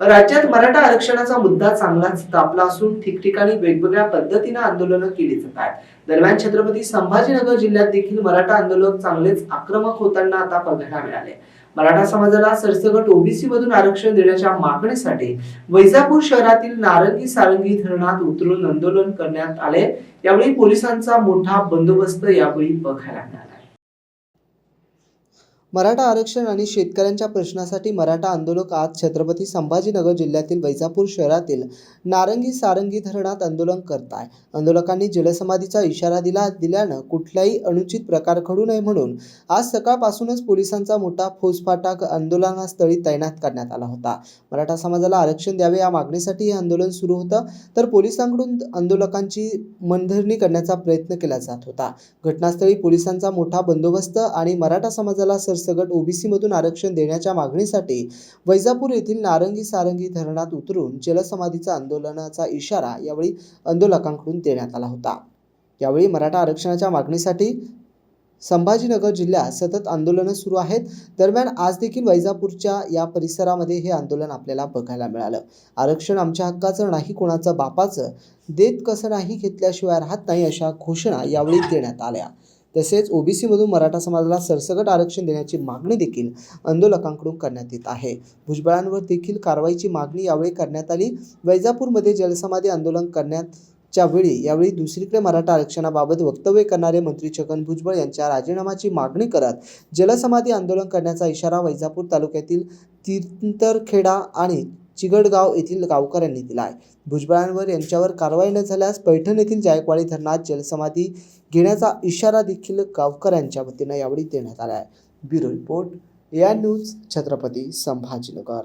राज्यात मराठा आरक्षणाचा मुद्दा चांगलाच तापला असून ठिकठिकाणी वेगवेगळ्या पद्धतीनं आंदोलनं केली जात आहेत दरम्यान छत्रपती संभाजीनगर जिल्ह्यात देखील मराठा आंदोलन चांगलेच आक्रमक होताना आता बघायला मिळाले मराठा समाजाला सरसकट ओबीसी मधून आरक्षण देण्याच्या मागणीसाठी वैजापूर शहरातील नारंगी सारंगी धरणात उतरून आंदोलन करण्यात आले यावेळी पोलिसांचा मोठा बंदोबस्त यावेळी बघायला मिळाला. मराठा आरक्षण आणि शेतकऱ्यांच्या प्रश्नासाठी मराठा आंदोलक आज छत्रपती संभाजीनगर जिल्ह्यातील वैजापूर शहरातील नारंगी सारंगी धरणात आंदोलन करत आहे आंदोलकांनी जलसमाधीचा इशारा दिला दिल्यानं कुठलाही अनुचित प्रकार घडू नये म्हणून आज सकाळपासूनच पोलिसांचा मोठा फौजफाटा आंदोलनास्थळी तैनात करण्यात आला होता. मराठा समाजाला आरक्षण द्यावे या मागणीसाठी हे आंदोलन सुरू होतं तर पोलिसांकडून आंदोलकांची मनधरणी करण्याचा प्रयत्न केला जात होता. घटनास्थळी पोलिसांचा मोठा बंदोबस्त आणि मराठा समाजाला सर सरसगट ओबीसीमधून आरक्षण देण्याच्या मागणीसाठी वैजापूर येथील नारंगी सारंगी धरणात उतरून जलसमाधीचा आंदोलनाचा इशारा यावेळी आंदोलकांकडून देण्यात आला होता. यावेळी मराठा आरक्षणाच्या मागणीसाठी संभाजीनगर जिल्ह्यात सतत आंदोलनं सुरू आहेत. दरम्यान आज देखील वैजापूरच्या या परिसरामध्ये हे आंदोलन आपल्याला बघायला मिळालं. आरक्षण आमच्या हक्काचं नाही कोणाचं बापाचं. देत कसं नाही घेतल्याशिवाय राहत नाही अशा घोषणा यावेळी देण्यात आल्या. तसेच ओबीसीमधून मराठा समाजाला सरसकट आरक्षण देण्याची मागणी देखील आंदोलकांकडून करण्यात येत आहे. भुजबळांवर देखील कारवाईची मागणी यावेळी करण्यात आली. वैजापूरमध्ये जलसमाधी आंदोलन करण्याच्या वेळी यावेळी दुसरीकडे मराठा आरक्षणाबाबत वक्तव्य करणारे मंत्री छगन भुजबळ यांच्या राजीनाम्याची मागणी करत जलसमाधी आंदोलन करण्याचा इशारा वैजापूर तालुक्यातील तीर्थरखेडा आणि चिगडगाव येथील गावकऱ्यांनी दिला आहे भुजबळांवर यांच्यावर कारवाई न झाल्यास पैठण येथील जायकवाडी धरणात जलसमाधी घेण्याचा इशारा देखील गावकऱ्यांच्या वतीनं यावेळी देण्यात आला आहे ब्युरो रिपोर्ट या न्यूज छत्रपती संभाजीनगर.